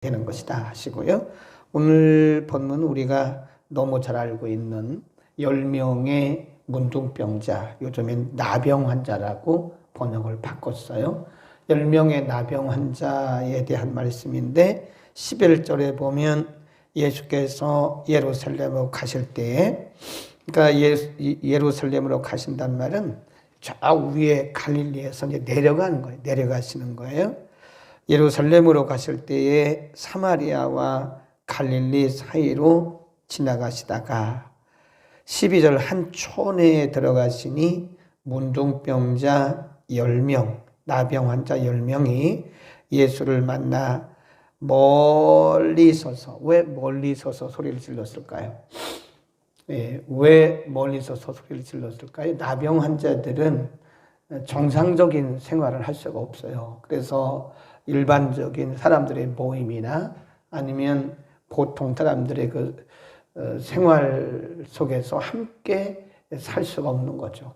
되는 것이다 하시고요. 오늘 본문 우리가 너무 잘 알고 있는 10명의 문둥병자, 요즘엔 나병 환자라고 번역을 바꿨어요. 10명의 나병 환자에 대한 말씀인데 11절에 보면 예수께서 예루살렘으로 가실 때에 그러니까 예, 예루살렘으로 가신단 말은 저 위에 갈릴리에서 이제 내려가는 거예요. 내려가시는 거예요. 예루살렘으로 가실 때에 사마리아와 갈릴리 사이로 지나가시다가 12절 한 촌에 들어가시니 문둥병자 10명, 나병 환자 10명이 예수를 만나 멀리 서서 왜 멀리 서서 소리를 질렀을까요? 예, 왜 멀리 서서 소리를 질렀을까요? 나병 환자들은 정상적인 생활을 할 수가 없어요. 그래서 일반적인 사람들의 모임이나 아니면 보통 사람들의 그 어, 생활 속에서 함께 살 수가 없는 거죠.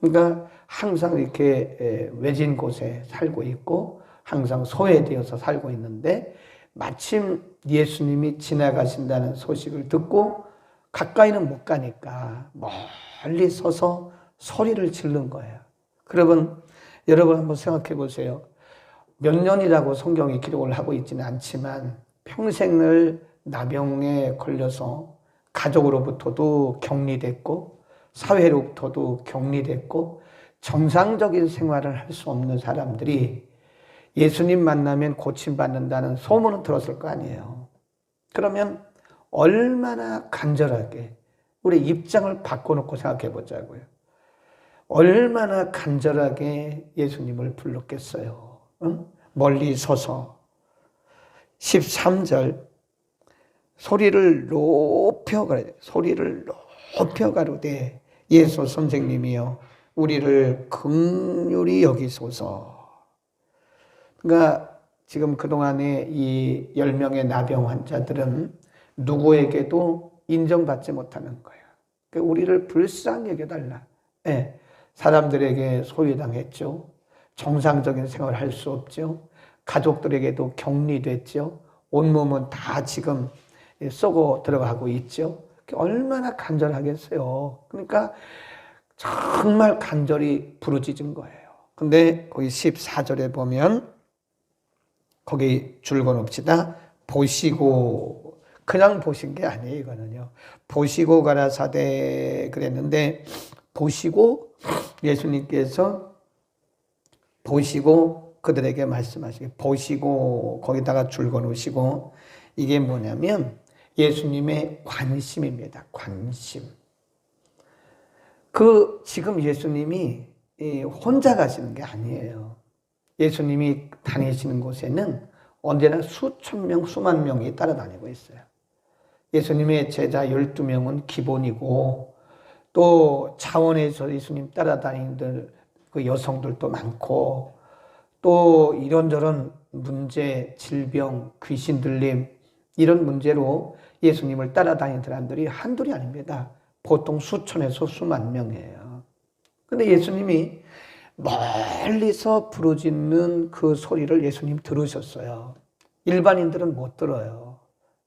그러니까 항상 이렇게 외진 곳에 살고 있고 항상 소외되어서 살고 있는데 마침 예수님이 지나가신다는 소식을 듣고 가까이는 못 가니까 멀리 서서 소리를 지른 거예요. 그러면 여러분 한번 생각해 보세요. 몇 년이라고 성경이 기록을 하고 있지는 않지만 평생을 나병에 걸려서 가족으로부터도 격리됐고 사회로부터도 격리됐고 정상적인 생활을 할 수 없는 사람들이 예수님 만나면 고침받는다는 소문은 들었을 거 아니에요. 그러면 얼마나 간절하게 우리 입장을 바꿔놓고 생각해 보자고요. 얼마나 간절하게 예수님을 불렀겠어요. 응? 멀리 서서 13절 소리를 높여 가르 소리를 높여 가로되 예수 선생님이여 우리를 극률히 여기소서. 그러니까 지금 그동안에 이 10명의 나병 환자들은 누구에게도 인정받지 못하는 거예요. 그러니까 우리를 불쌍히 여겨달라. 네. 사람들에게 소외당했죠. 정상적인 생활을 할 수 없죠. 가족들에게도 격리됐죠. 온몸은 다 지금 쏘고 들어가고 있죠. 얼마나 간절하겠어요. 그러니까 정말 간절히 부르짖은 거예요. 근데 거기 14절에 보면 거기 줄거 놉시다. 보시고 그냥 보신 게 아니에요, 이거는요. 보시고 가라사대 그랬는데 보시고 예수님께서 보시고 그들에게 말씀하시게 보시고 거기다가 줄거 놓으시고 이게 뭐냐면 예수님의 관심입니다. 관심. 그 지금 예수님이 혼자 가시는 게 아니에요. 예수님이 다니시는 곳에는 언제나 수천 명, 수만 명이 따라다니고 있어요. 예수님의 제자 12명은 기본이고 또 차원에서 예수님 따라다니는 그 여성들도 많고 또 이런저런 문제, 질병, 귀신 들림 이런 문제로 예수님을 따라다니는 사람들이 한둘이 아닙니다. 보통 수천에서 수만 명이에요. 근데 예수님이 멀리서 부르짖는 그 소리를 예수님 들으셨어요. 일반인들은 못 들어요.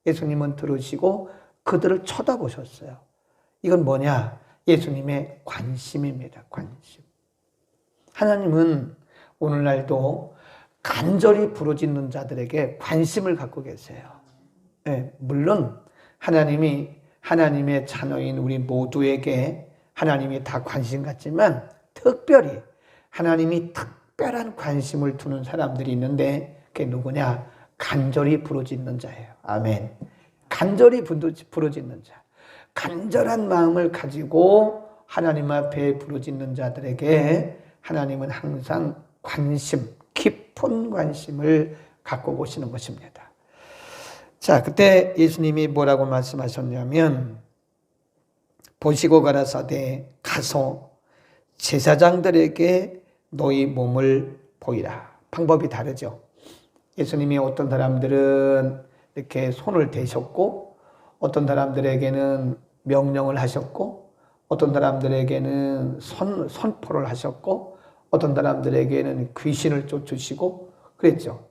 예수님은 들으시고 그들을 쳐다보셨어요. 이건 뭐냐? 예수님의 관심입니다. 관심. 하나님은 오늘날도 간절히 부르짖는 자들에게 관심을 갖고 계세요. 네, 물론 하나님이 하나님의 자녀인 우리 모두에게 하나님이 다 관심 갖지만 특별히 하나님이 특별한 관심을 두는 사람들이 있는데 그게 누구냐? 간절히 부르짖는 자예요. 아멘. 간절히 부르짖는 자. 간절한 마음을 가지고 하나님 앞에 부르짖는 자들에게 하나님은 항상 관심, 깊은 관심을 갖고 보시는 것입니다. 자, 그때 예수님이 뭐라고 말씀하셨냐면, 보시고 가라사대 가서 제사장들에게 너희 몸을 보이라. 방법이 다르죠. 예수님이 어떤 사람들은 이렇게 손을 대셨고, 어떤 사람들에게는 명령을 하셨고, 어떤 사람들에게는 선, 선포를 하셨고, 어떤 사람들에게는 귀신을 쫓으시고, 그랬죠.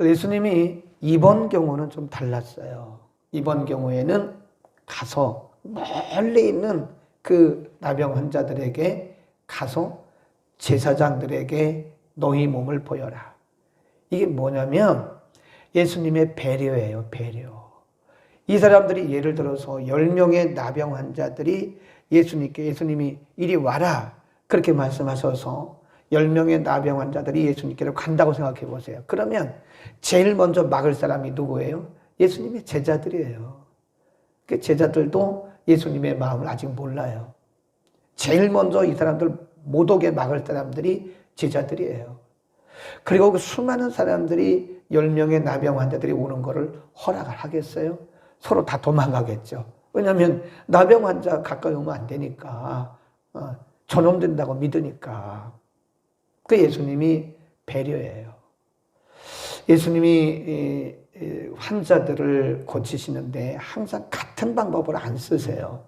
예수님이 이번 경우는 좀 달랐어요. 이번 경우에는 가서 멀리 있는 그 나병 환자들에게 가서 제사장들에게 너희 몸을 보여라. 이게 뭐냐면 예수님의 배려예요, 배려. 이 사람들이 예를 들어서 10명의 나병 환자들이 예수님께 예수님이 이리 와라. 그렇게 말씀하셔서 10명의 나병 환자들이 예수님께로 간다고 생각해 보세요. 그러면 제일 먼저 막을 사람이 누구예요? 예수님의 제자들이에요. 그 제자들도 예수님의 마음을 아직 몰라요. 제일 먼저 이 사람들 못 오게 막을 사람들이 제자들이에요. 그리고 그 수많은 사람들이 10명의 나병 환자들이 오는 것을 허락을 하겠어요? 서로 다 도망가겠죠. 왜냐하면 나병 환자 가까이 오면 안 되니까. 어, 전염된다고 믿으니까. 그 예수님이 배려예요. 예수님이 환자들을 고치시는데 항상 같은 방법을 안 쓰세요.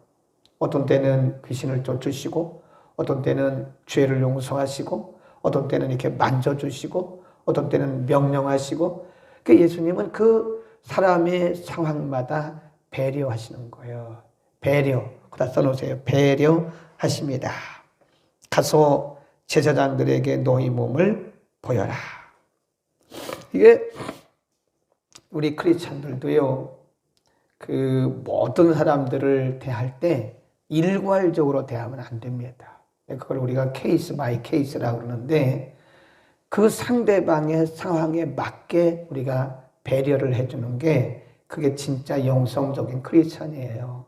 어떤 때는 귀신을 쫓으시고, 어떤 때는 죄를 용서하시고, 어떤 때는 이렇게 만져주시고, 어떤 때는 명령하시고, 그 예수님은 그 사람의 상황마다 배려하시는 거예요. 배려. 그다 써놓으세요. 배려하십니다. 가서 제사장들에게 너희 몸을 보여라. 이게 우리 크리스찬들도요. 그 모든 사람들을 대할 때 일괄적으로 대하면 안 됩니다. 그걸 우리가 케이스 바이 케이스라고 그러는데 그 상대방의 상황에 맞게 우리가 배려를 해주는 게 그게 진짜 영성적인 크리스찬이에요.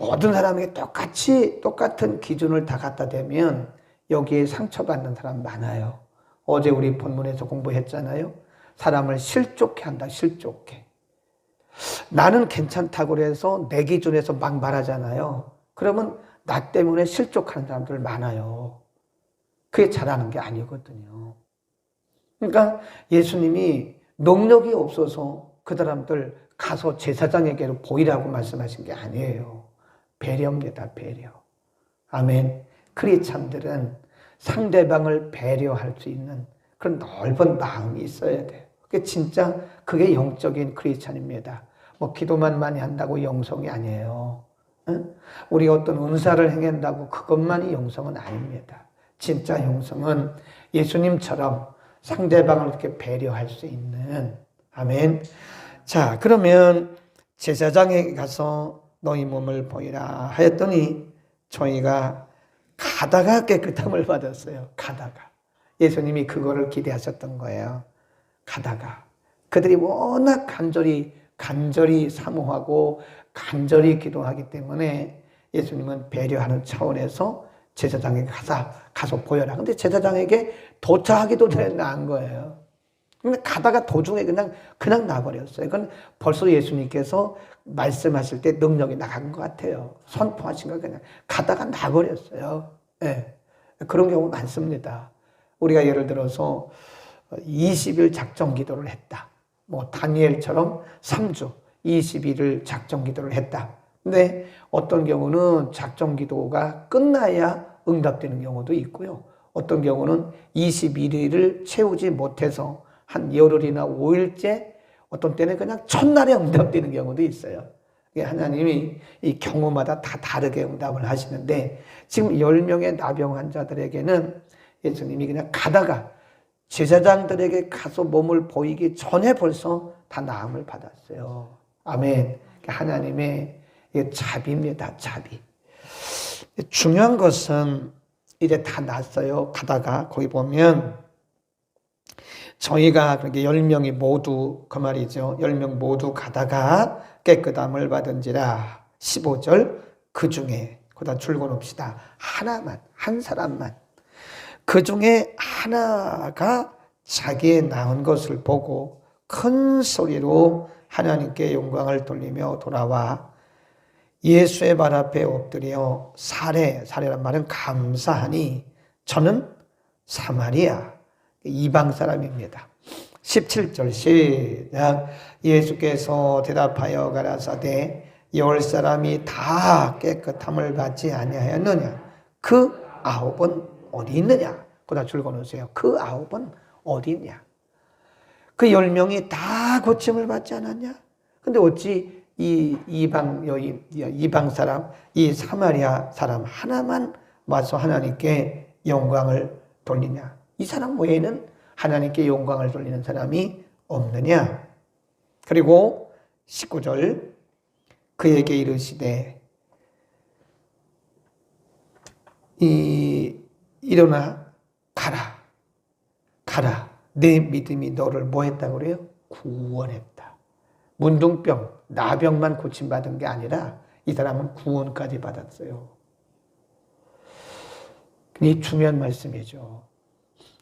모든 사람에게 똑같이 똑같은 기준을 다 갖다 대면 여기에 상처받는 사람 많아요. 어제 우리 본문에서 공부했잖아요. 사람을 실족해 한다, 실족해. 나는 괜찮다고 해서 내 기준에서 막 말하잖아요. 그러면 나 때문에 실족하는 사람들 많아요. 그게 잘하는 게 아니거든요. 그러니까 예수님이 능력이 없어서 그 사람들 가서 제사장에게로 보이라고 말씀하신 게 아니에요. 배려입니다, 배려. 아멘. 크리스찬들은 상대방을 배려할 수 있는 그런 넓은 마음이 있어야 돼요. 그게 진짜 그게 영적인 크리스찬입니다. 뭐 기도만 많이 한다고 영성이 아니에요. 응? 우리 어떤 은사를 행한다고 그것만이 영성은 아닙니다. 진짜 영성은 예수님처럼 상대방을 이렇게 배려할 수 있는 아멘. 자, 그러면 제사장에 가서 너희 몸을 보이라 하였더니 저희가 가다가 깨끗함을 받았어요. 가다가. 예수님이 그거를 기대하셨던 거예요. 가다가. 그들이 워낙 간절히, 간절히 사모하고 간절히 기도하기 때문에 예수님은 배려하는 차원에서 제사장에게 가서, 가서 보여라. 근데 제사장에게 도착하기도 전에 난 거예요. 가다가 도중에 그냥, 그냥 나버렸어요. 그건 벌써 예수님께서 말씀하실 때 능력이 나간 것 같아요. 선포하신 거 그냥 가다가 나버렸어요. 네. 그런 경우 많습니다. 우리가 예를 들어서 20일 작정 기도를 했다. 뭐 다니엘처럼 3주 20일을 작정 기도를 했다. 근데 어떤 경우는 작정 기도가 끝나야 응답되는 경우도 있고요. 어떤 경우는 21일을 채우지 못해서 한 열흘이나 5일째 어떤 때는 그냥 첫날에 응답되는 경우도 있어요. 하나님이 이 경우마다 다 다르게 응답을 하시는데 지금 10명의 나병 환자들에게는 예수님이 그냥 가다가 제사장들에게 가서 몸을 보이기 전에 벌써 다 나음을 받았어요. 아멘. 하나님의 자비입니다. 자비. 중요한 것은 이제 다 났어요. 가다가 거기 보면 저희가 그렇게 10명이 모두 그 말이죠. 10명 모두 가다가 깨끗함을 받은지라 15절 그 중에 그다 줄거놓읍시다. 하나만 한 사람만 그 중에 하나가 자기의 낳은 것을 보고 큰 소리로 하나님께 영광을 돌리며 돌아와 예수의 발 앞에 엎드려 사례, 사례란 말은 감사하니 저는 사마리아 이방 사람입니다. 17절 시작 예수께서 대답하여 가라사대 열 사람이 다 깨끗함을 받지 아니하였느냐 그 아홉은 어디 있느냐 그다 줄거놓으세요 그 아홉은 어디 있냐 그 열 명이 다 고침을 받지 않았냐? 근데 어찌 이 이방 여인, 이방 사람, 이 사마리아 사람 하나만 와서 하나님께 영광을 돌리냐? 이 사람 외에는 하나님께 영광을 돌리는 사람이 없느냐? 그리고 19절 그에게 이르시되 이 일어나 가라 가라 내 믿음이 너를 뭐 했다고 그래요? 구원했다. 문둥병, 나병만 고침받은 게 아니라 이 사람은 구원까지 받았어요. 이 중요한 말씀이죠.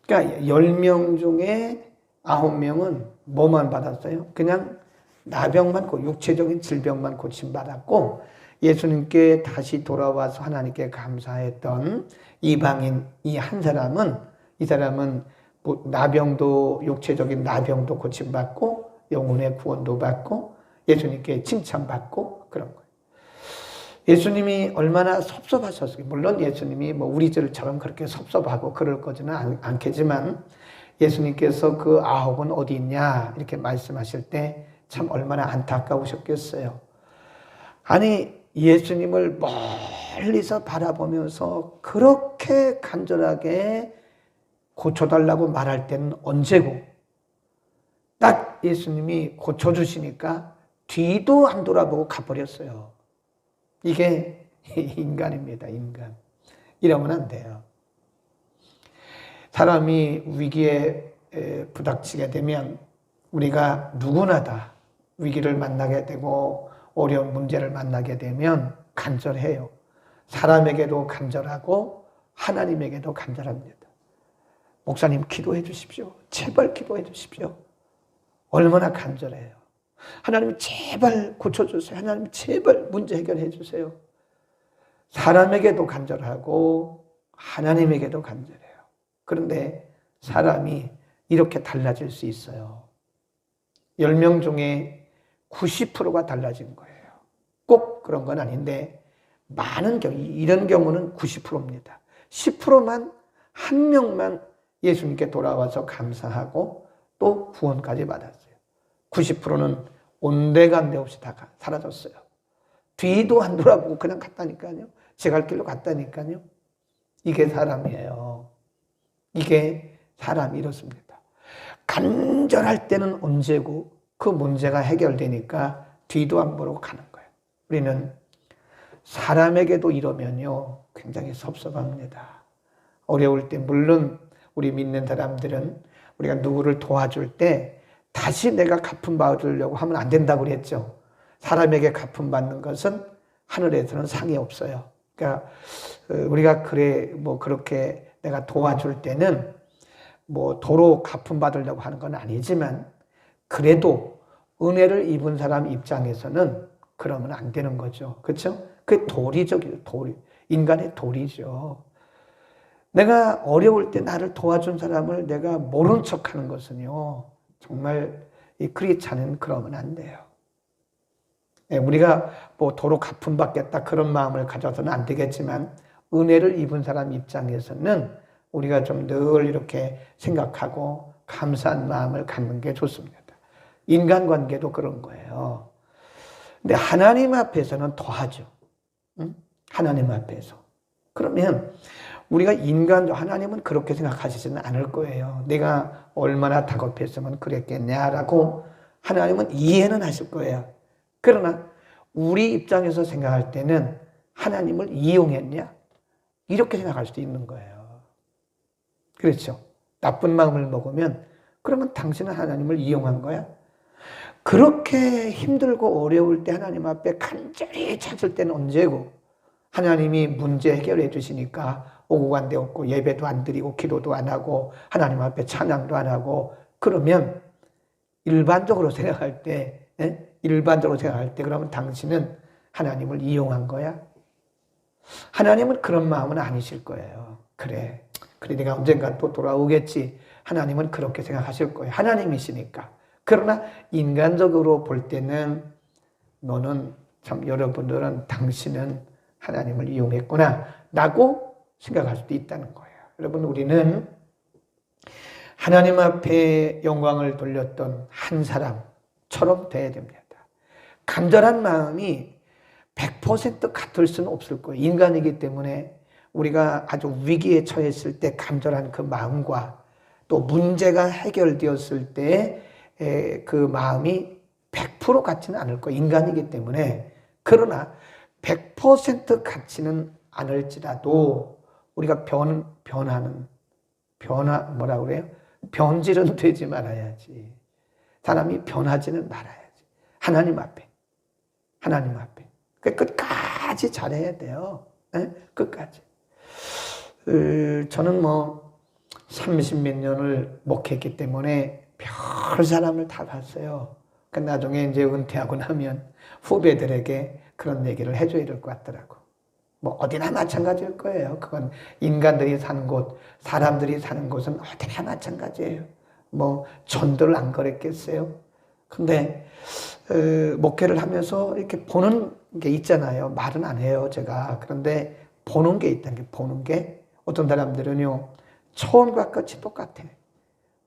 그러니까 10명 중에 9명은 뭐만 받았어요? 그냥 나병만, 육체적인 질병만 고침 받았고 예수님께 다시 돌아와서 하나님께 감사했던 이방인 이 한 사람은 이 사람은 뭐 나병도 육체적인 나병도 고침받고 영혼의 구원도 받고 예수님께 칭찬받고 그런 거예요. 예수님이 얼마나 섭섭하셨어요. 물론 예수님이 뭐 우리 들처럼 그렇게 섭섭하고 그럴 거지는 않 겠지만 예수님께서 그 아홉은 어디 있냐 이렇게 말씀하실 때 참 얼마나 안타까우셨겠어요. 아니 예수님을 멀리서 바라보면서 그렇게 간절하게 고쳐달라고 말할 때는 언제고 딱 예수님이 고쳐주시니까 뒤도 안 돌아보고 가버렸어요. 이게 인간입니다, 인간. 이러면 안 돼요. 사람이 위기에 부닥치게 되면 우리가 누구나 다 위기를 만나게 되고 어려운 문제를 만나게 되면 간절해요. 사람에게도 간절하고 하나님에게도 간절합니다. 목사님 기도해 주십시오. 제발 기도해 주십시오. 얼마나 간절해요. 하나님 제발 고쳐주세요. 하나님 제발 문제 해결해 주세요. 사람에게도 간절하고 하나님에게도 간절해요. 그런데 사람이 이렇게 달라질 수 있어요. 10명 중에 90%가 달라진 거예요. 꼭 그런 건 아닌데 많은 경우 이런 경우는 90%입니다. 10%만 한 명만 예수님께 돌아와서 감사하고 또 구원까지 받았어요. 90%는 온데간데 없이 다 사라졌어요. 뒤도 안 돌아보고 그냥 갔다니까요. 제 갈 길로 갔다니까요. 이게 사람이에요. 이게 사람이 이렇습니다. 간절할 때는 언제고 그 문제가 해결되니까 뒤도 안 보고 가는 거예요. 우리는 사람에게도 이러면요. 굉장히 섭섭합니다. 어려울 때 물론 우리 믿는 사람들은 우리가 누구를 도와줄 때 다시 내가 갚음 받으려고 하면 안 된다고 그랬죠. 사람에게 갚음 받는 것은 하늘에서는 상이 없어요. 그러니까 어, 우리가 그래 뭐 그렇게 내가 도와줄 때는 뭐 도로 갚음 받으려고 하는 건 아니지만 그래도 은혜를 입은 사람 입장에서는 그러면 안 되는 거죠. 그렇죠? 그 도리적이죠. 도리. 인간의 도리죠. 내가 어려울 때 나를 도와준 사람을 내가 모른 척 하는 것은요, 정말 이 크리스찬은 그러면 안 돼요. 예, 우리가 뭐 도로 갚음 받겠다 그런 마음을 가져서는 안 되겠지만, 은혜를 입은 사람 입장에서는 우리가 좀 늘 이렇게 생각하고 감사한 마음을 갖는 게 좋습니다. 인간관계도 그런 거예요. 근데 하나님 앞에서는 더하죠. 응? 하나님 앞에서. 그러면 우리가 인간, 하나님은 그렇게 생각하시지는 않을 거예요. 내가 얼마나 다급했으면 그랬겠냐라고 하나님은 이해는 하실 거예요. 그러나 우리 입장에서 생각할 때는 하나님을 이용했냐? 이렇게 생각할 수도 있는 거예요. 그렇죠. 나쁜 마음을 먹으면 그러면 당신은 하나님을 이용한 거야? 그렇게 힘들고 어려울 때 하나님 앞에 간절히 찾을 때는 언제고 하나님이 문제 해결해 주시니까 오고 간데 없고 예배도 안 드리고 기도도 안 하고 하나님 앞에 찬양도 안 하고 그러면 일반적으로 생각할 때 예? 일반적으로 생각할 때 그러면 당신은 하나님을 이용한 거야? 하나님은 그런 마음은 아니실 거예요. 그래. 그래 내가 언젠가 또 돌아오겠지. 하나님은 그렇게 생각하실 거예요. 하나님이시니까. 그러나 인간적으로 볼 때는 너는 참 여러분들은 당신은 하나님을 이용했구나 라고 생각할 수도 있다는 거예요. 여러분, 우리는 하나님 앞에 영광을 돌렸던 한 사람처럼 돼야 됩니다. 간절한 마음이 100% 같을 수는 없을 거예요. 인간이기 때문에 우리가 아주 위기에 처했을 때 간절한 그 마음과 또 문제가 해결되었을 때 그 마음이 100% 같지는 않을 거예요. 인간이기 때문에. 그러나 100% 같지는 않을지라도 우리가 변, 변하는, 변화, 뭐라 그래요? 변질은 되지 말아야지. 사람이 변하지는 말아야지. 하나님 앞에. 하나님 앞에. 그 끝까지 잘해야 돼요. 네? 끝까지. 저는 뭐, 30 몇 년을 목했기 때문에 별 사람을 다 봤어요. 그 나중에 이제 은퇴하고 나면 후배들에게 그런 얘기를 해줘야 될 것 같더라고. 뭐 어디나 마찬가지일 거예요. 그건 인간들이 사는 곳, 사람들이 사는 곳은 어디나 마찬가지예요. 뭐 전도를 안 그랬겠어요. 근데 어, 목회를 하면서 이렇게 보는 게 있잖아요. 말은 안 해요, 제가. 그런데 보는 게 있다는 게 보는 게 어떤 사람들은요. 처음과 끝이 똑같아.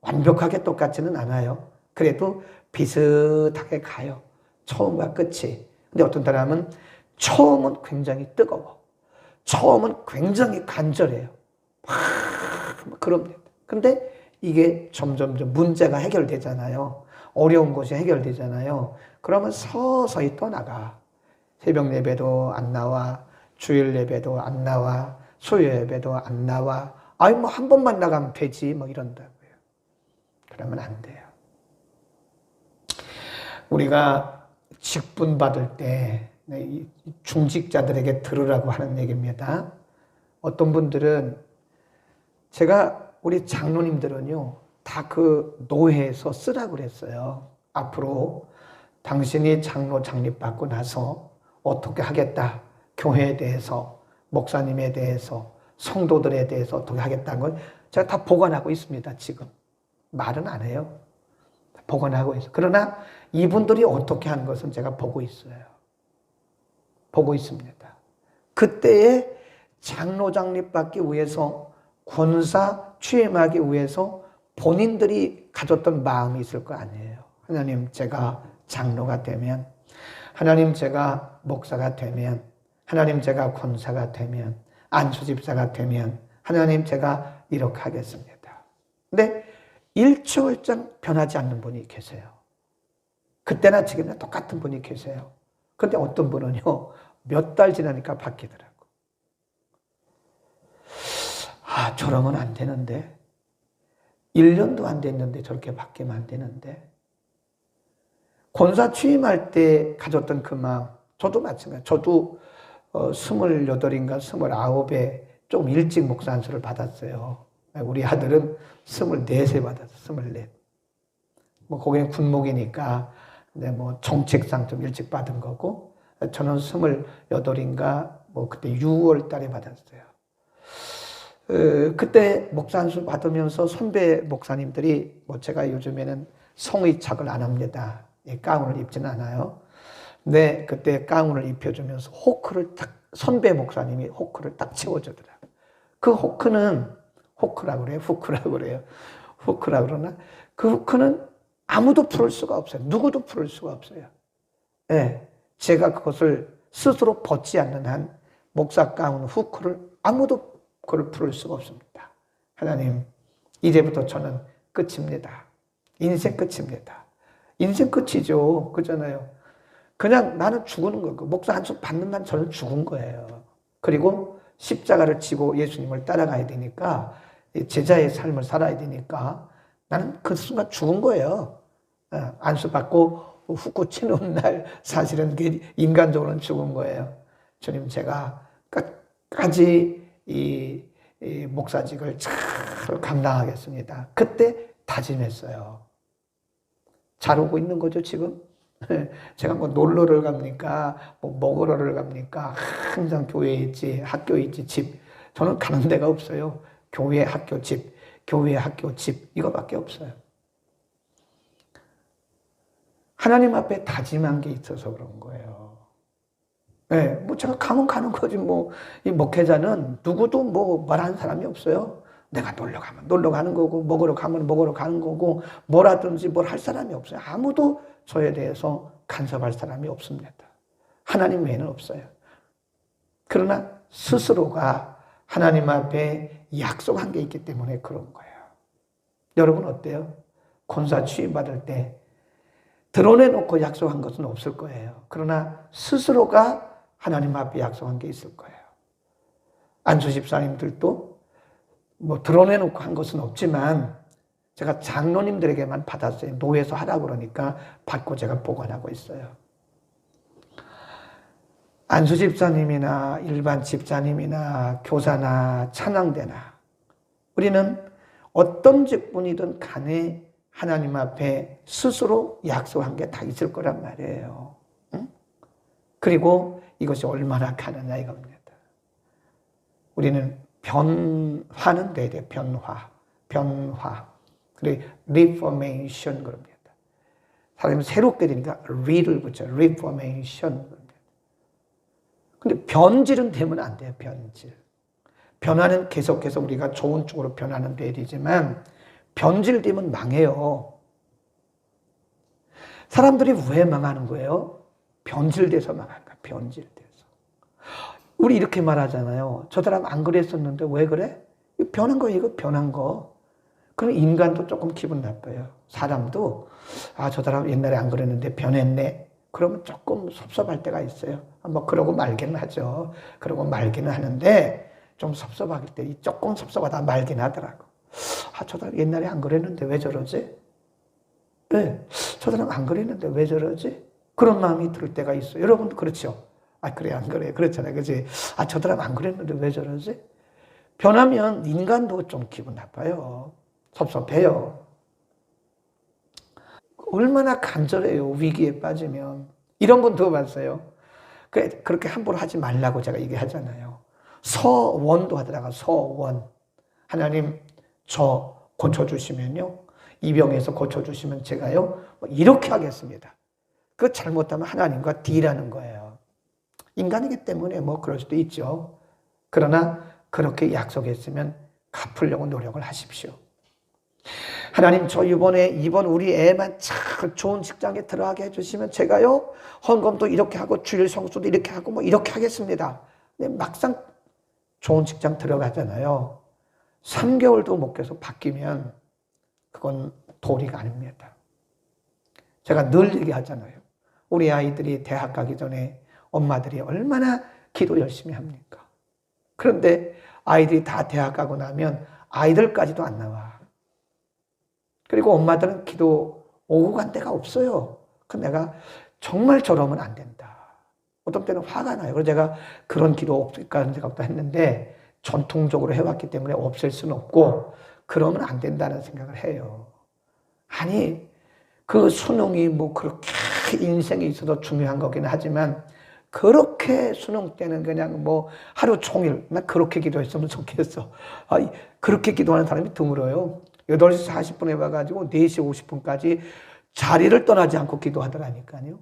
완벽하게 똑같지는 않아요. 그래도 비슷하게 가요. 처음과 끝이. 근데 어떤 사람은 처음은 굉장히 뜨거워. 처음은 굉장히 간절해요. 막 그럽니다. 근데 이게 점점점 문제가 해결되잖아요. 어려운 것이 해결되잖아요. 그러면 서서히 떠나가. 새벽 예배도 안 나와. 주일 예배도 안 나와. 수요 예배도 안 나와. 아니 뭐한 번만 나가면 되지 뭐 이런다고요. 그러면 안 돼요. 우리가 직분 받을 때 네, 중직자들에게 들으라고 하는 얘기입니다. 어떤 분들은 제가 우리 장로님들은요 다 그 노회에서 쓰라고 그랬어요. 앞으로 당신이 장로 장립받고 나서 어떻게 하겠다 교회에 대해서 목사님에 대해서 성도들에 대해서 어떻게 하겠다는 걸 제가 다 보관하고 있습니다. 지금 말은 안 해요. 보관하고 있어. 그러나 이분들이 어떻게 하는 것은 제가 보고 있어요. 보고 있습니다. 그때에 장로 장립 받기 위해서 권사 취임하기 위해서 본인들이 가졌던 마음이 있을 거 아니에요. 하나님 제가 장로가 되면 하나님 제가 목사가 되면 하나님 제가 권사가 되면 안수집사가 되면 하나님 제가 이렇게 하겠습니다. 근데 일초일장 변하지 않는 분이 계세요. 그때나 지금이나 똑같은 분이 계세요. 근데 어떤 분은요, 몇 달 지나니까 바뀌더라고. 아, 저러면 안 되는데. 1년도 안 됐는데 저렇게 바뀌면 안 되는데. 권사 취임할 때 가졌던 그 마음, 저도 마찬가지. 저도 어, 28인가 29에 좀 일찍 목사 안수를 받았어요. 우리 아들은 24세 받았어, 24. 뭐, 거기는 군목이니까, 근데 뭐, 정책상 좀 일찍 받은 거고, 저는 28인가, 뭐, 그때 6월 달에 받았어요. 어, 그때 목사 안수 받으면서 선배 목사님들이, 뭐, 제가 요즘에는 성의착을 안 합니다. 가운을 입지는 않아요. 네, 그때 가운을 입혀주면서 호크를 딱, 선배 목사님이 호크를 딱 채워주더라. 그 호크는, 호크라고 그래요? 후크라고 그래요? 후크라고 그러나? 그 후크는 아무도 풀을 수가 없어요. 누구도 풀을 수가 없어요. 예. 네, 제가 그것을 스스로 벗지 않는 한 목사 가운 후크를 아무도 그걸 풀을 수가 없습니다. 하나님, 이제부터 저는 끝입니다. 인생 끝입니다. 인생 끝이죠. 그잖아요. 그냥 나는 죽는 거고 목사 한수 받는 난 저는 죽은 거예요. 그리고 십자가를 지고 예수님을 따라가야 되니까 제자의 삶을 살아야 되니까 나는 그 순간 죽은 거예요. 어, 안수 받고 훅 치는 날 사실은 인간적으로는 죽은 거예요. 주님 제가 끝까지 이, 이 목사직을 잘 감당하겠습니다. 그때 다짐했어요. 잘 오고 있는 거죠 지금? 제가 뭐 놀러를 갑니까? 뭐 먹으러를 갑니까? 항상 교회에 있지, 학교에 있지, 집. 저는 가는 데가 없어요. 교회, 학교, 집. 교회, 학교, 집. 이거밖에 없어요. 하나님 앞에 다짐한 게 있어서 그런 거예요. 네, 뭐 제가 가면 가는 거지 뭐. 이 목회자는 누구도 뭐 말하는 사람이 없어요. 내가 놀러 가면 놀러 가는 거고 먹으러 가면 먹으러 가는 거고 뭐라든지 뭘 할 사람이 없어요. 아무도 저에 대해서 간섭할 사람이 없습니다. 하나님 외에는 없어요. 그러나 스스로가 하나님 앞에 약속한 게 있기 때문에 그런 거예요. 여러분 어때요? 권사 취임 받을 때 드러내놓고 약속한 것은 없을 거예요. 그러나 스스로가 하나님 앞에 약속한 게 있을 거예요. 안수 집사님들도 뭐 드러내놓고 한 것은 없지만 제가 장로님들에게만 받았어요. 노예서 하라고 그러니까 받고 제가 보관하고 있어요. 안수 집사님이나 일반 집사님이나 교사나 찬양대나 우리는 어떤 직분이든 간에 하나님 앞에 스스로 약속한 게 다 있을 거란 말이에요. 응? 그리고 이것이 얼마나 가느냐 이겁니다. 우리는 변화는 돼야 돼 변화. 변화. 그리고 reformation 그럽니다. 사람이 새롭게 되니까 re를 붙여 reformation 그럽니다. 근데 변질은 되면 안 돼요, 변질. 변화는 계속해서 우리가 좋은 쪽으로 변하는 돼야 되지만 변질되면 망해요. 사람들이 왜 망하는 거예요? 변질돼서 망하는 거야, 변질돼서. 우리 이렇게 말하잖아요. 저 사람 안 그랬었는데 왜 그래? 변한 거, 이거 변한 거. 그럼 인간도 조금 기분 나빠요. 사람도, 아, 저 사람 옛날에 안 그랬는데 변했네. 그러면 조금 섭섭할 때가 있어요. 뭐, 그러고 말기는 하죠. 그러고 말기는 하는데, 좀 섭섭할 때, 조금 섭섭하다 말긴 하더라고. 아, 저 사람 옛날에 안 그랬는데 왜 저러지? 네, 저 사람 안 그랬는데 왜 저러지? 그런 마음이 들 때가 있어요. 여러분도 그렇죠? 아, 그래, 안 그래. 그렇잖아요. 그지? 아, 저 사람 안 그랬는데 왜 저러지? 변하면 인간도 좀 기분 나빠요. 섭섭해요. 얼마나 간절해요. 위기에 빠지면. 이런 분 들어봤어요. 그렇게 함부로 하지 말라고 제가 얘기하잖아요. 서원도 하더라고, 서원. 하나님, 저 고쳐주시면요. 이 병에서 고쳐주시면 제가요, 뭐 이렇게 하겠습니다. 그 잘못하면 하나님과 딜하는 거예요. 인간이기 때문에 뭐 그럴 수도 있죠. 그러나 그렇게 약속했으면 갚으려고 노력을 하십시오. 하나님 저 이번에 이번 우리 애만 참 좋은 직장에 들어가게 해주시면 제가요 헌금도 이렇게 하고 주일 성수도 이렇게 하고 뭐 이렇게 하겠습니다. 근데 막상 좋은 직장 들어가잖아요. 3개월도 못 계속 바뀌면 그건 도리가 아닙니다. 제가 늘 얘기하잖아요. 우리 아이들이 대학 가기 전에 엄마들이 얼마나 기도 열심히 합니까? 그런데 아이들이 다 대학 가고 나면 아이들까지도 안 나와. 그리고 엄마들은 기도 오고 간 데가 없어요. 그 내가 정말 저러면 안 된다. 어떤 때는 화가 나요. 그래서 제가 그런 기도 없을까 하는 생각도 했는데 전통적으로 해왔기 때문에 없앨 수는 없고 그러면 안 된다는 생각을 해요. 아니 그 수능이 뭐 그렇게 인생에 있어서 중요한 거긴 하지만 그렇게 수능 때는 그냥 뭐 하루 종일 나 그렇게 기도했으면 좋겠어. 아, 그렇게 기도하는 사람이 드물어요. 8시 40분에 와가지고 4시 50분까지 자리를 떠나지 않고 기도하더라니까요.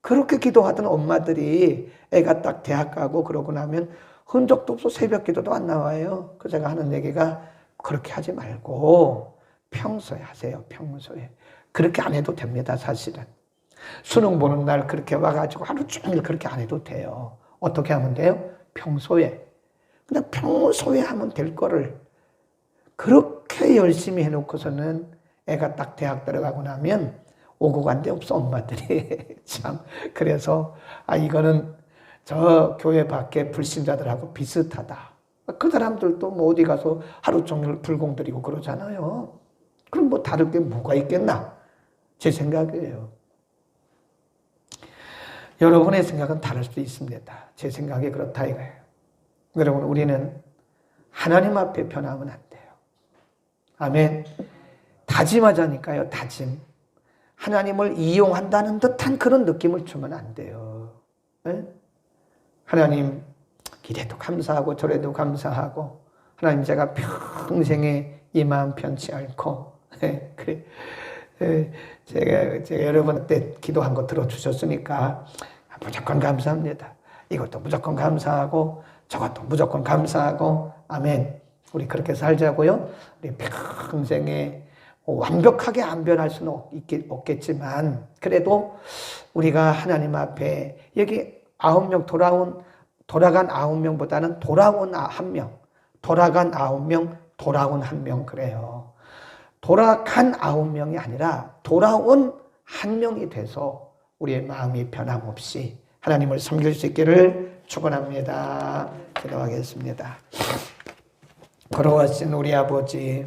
그렇게 기도하던 엄마들이 애가 딱 대학 가고 그러고 나면 흔적도 없어 새벽 기도도 안 나와요. 그 제가 하는 얘기가 그렇게 하지 말고 평소에 하세요. 평소에. 그렇게 안 해도 됩니다. 사실은. 수능 보는 날 그렇게 와가지고 하루 종일 그렇게 안 해도 돼요. 어떻게 하면 돼요? 평소에. 그냥 평소에 하면 될 거를 그렇게 열심히 해놓고서는 애가 딱 대학 들어가고 나면 오고 간데 없어 엄마들이 참 그래서 아 이거는 저 교회 밖에 불신자들하고 비슷하다. 그 사람들도 뭐 어디 가서 하루 종일 불공 들이고 그러잖아요. 그럼 뭐 다를 게 뭐가 있겠나? 제 생각이에요. 여러분의 생각은 다를 수도 있습니다. 제 생각이 그렇다 이거예요. 여러분, 우리는 하나님 앞에 변하면 안 돼요. 아멘. 다짐하자니까요, 다짐. 하나님을 이용한다는 듯한 그런 느낌을 주면 안 돼요. 네? 하나님, 이래도 감사하고 저래도 감사하고, 하나님 제가 평생에 이 마음 편치 않고, 네, 그래. 제가, 제가 여러분 때 기도한 거 들어주셨으니까 무조건 감사합니다. 이것도 무조건 감사하고 저것도 무조건 감사하고 아멘. 우리 그렇게 살자고요. 우리 평생에 완벽하게 안 변할 수는 없겠지만 그래도 우리가 하나님 앞에 여기 아홉 명 돌아온 돌아간 아홉 명보다는 돌아온 아, 한 명, 돌아간 아홉 명, 돌아온 한 명 그래요. 돌아간 아홉 명이 아니라 돌아온 한 명이 돼서 우리의 마음이 변함없이 하나님을 섬길 수 있기를 축원합니다. 기도하겠습니다. 걸어가신 우리 아버지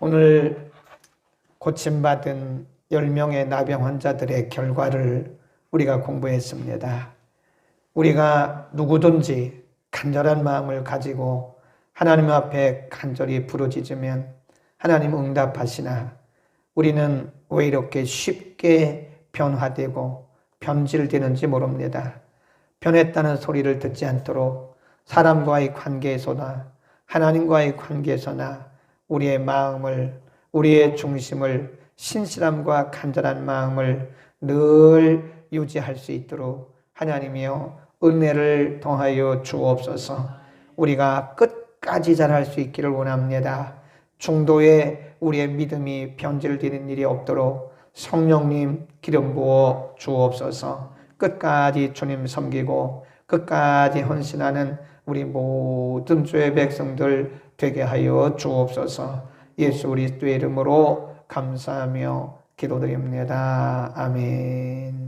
오늘 고침받은 10명의 나병 환자들의 결과를 우리가 공부했습니다. 우리가 누구든지 간절한 마음을 가지고 하나님 앞에 간절히 부르짖으면 하나님 응답하시나 우리는 왜 이렇게 쉽게 변화되고 변질되는지 모릅니다. 변했다는 소리를 듣지 않도록 사람과의 관계에서나 하나님과의 관계에서나 우리의 마음을 우리의 중심을 신실함과 간절한 마음을 늘 유지할 수 있도록 하나님이여 은혜를 통하여 주옵소서. 우리가 끝까지 잘할 수 있기를 원합니다. 중도에 우리의 믿음이 변질되는 일이 없도록 성령님 기름 부어 주옵소서. 끝까지 주님 섬기고 끝까지 헌신하는 우리 모든 주의 백성들 되게 하여 주옵소서. 예수 그리스도의 이름으로 감사하며 기도드립니다. 아멘.